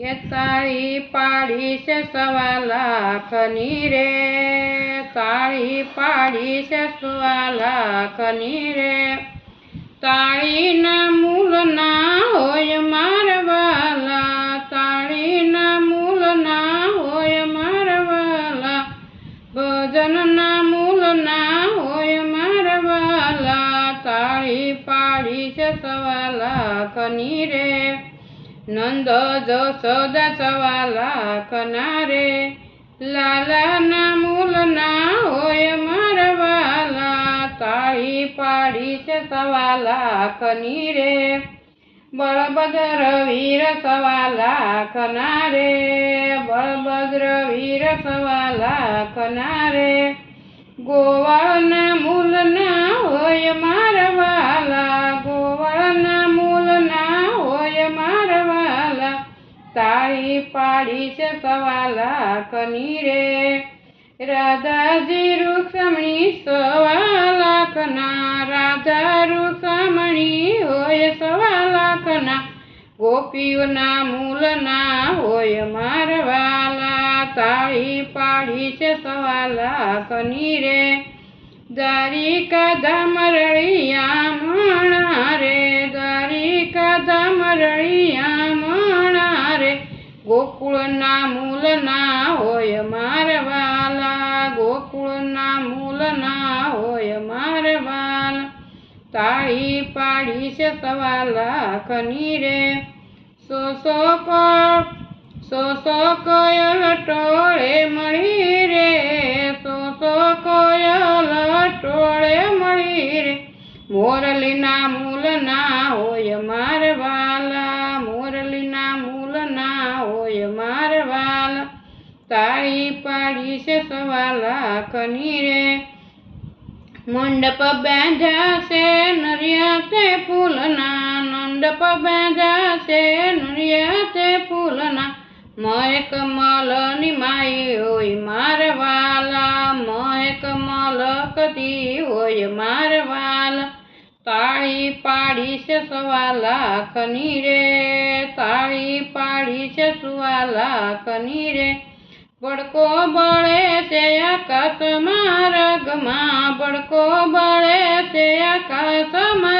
કે તાળી પાડી છે સવા લાખની રે તાળી પાડી છે સવા લાખની રે તાળીના મૂલ ના હોય મારવાલા, તાળીના મૂલ ના હોય મારવાલા. ભજનના મૂલ ના હોય મારવાલા, તાળી પાડી છે સવા લાખની રે નંદ જસોદા સવા લાખના રે લાલાના મૂલના હોય મારવાલા તાળી પાડી છે સવા લાખની રે બળભદ્ર વીર સવા લાખના રે બળભદ્ર વીર સવા લાખના રે ગોવાળના મૂલ હોય મારવાલા તાળી પાડી છે સવા લાખની રે રાધાજી રૂક્ષમણી સવા લાખના. રાધા રૂક્ષમણી હોય સવા લાખના. ગોપીઓના મૂલના હોય મારવાલા તાળી પાડી છે સવા લાખની રે દ્વારિકા ધામરળિયા ગોકુળના મૂલના હોય મારવાલા, ગોકુળના મૂલના હોય મારવાલા. તાળી પાડી છે સવા લાખની રે સો સો સો સો કોયલ ટોળે મળી રે સો સો કોયલ ટોળે મળી રે મોરલીના મૂલના હોય મારવાલા. તાળી પાડી છે સવા લાખની રે મંડપ બાંધ્યા છે નરિયા તે ફૂલના, મંડપ બાંધ્યા છે નરિયા તે ફૂલના મય કમલની માઈ હોય મારવાલા મય કમલ કદી હોય મારવાલા. તાળી પાડી છે સવા લાખની રે તાળી પાડી છે સુવા લાખની રે બડકો બળે છે આકાશ રગમાં. બડકો બળે છે આકાશ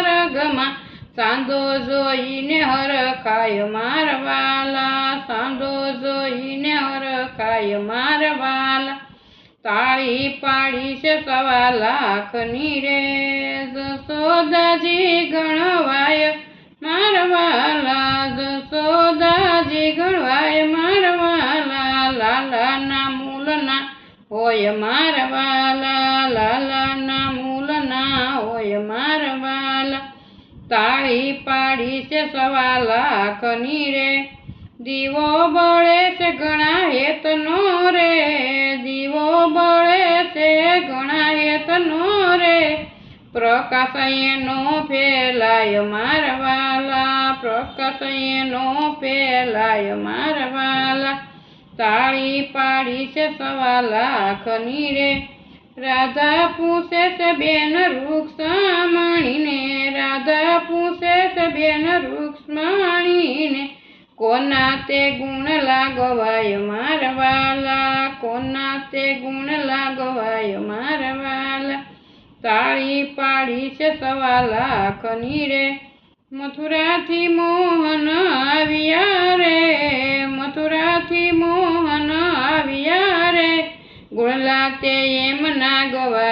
રગમાં. સાંધો જોઈને હરખાય મારવાલા. સાંધો જોઈને હરખાય મારવાલા. તાળી પાડી છે સવા લાખની રે જસોદાજી ગણવાય મારવાલા. હોય મારવાલા, લાલાના મૂલના હોય મારવાલા. તાળી પાડી છે સવા લાખની રે. દીવો બળે છે ઘણા હેતનો રે. દીવો બળે છે ઘણા હેતનો રે. પ્રકાશ એનો ફેલાય મારવાલા, પ્રકાશ એનો ફેલાય મારવાલા. તાળી પાડી છે સવા લાખની રે. રાધા પૂછે છે બેન રૂક્ષમણીને રાધા પૂછે છે બેન રૂક્ષમણીને કોના તે ગુણ લાગવાય મારવાલા? કોના તે ગુણ લાગવાય મારવાલા? તાળી પાડી છે સવા લાખની રે. મથુરાથી મોહન આવ્યા રે.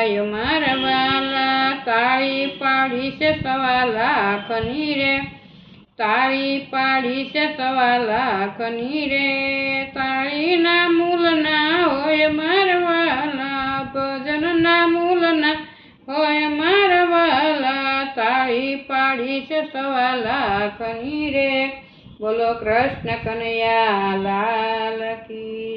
ગવાય મારવાલા, તાળી પાડી છે સવા લાખની રે તાળી પાડી છે સવા લાખની રે તાળીના મૂલના હોય મારવાલા, ભજનના મૂલના હોય મારવાલા, તાળી પાડી છે સવા લાખની રે બોલો કૃષ્ણ કનૈયા, લાલ કી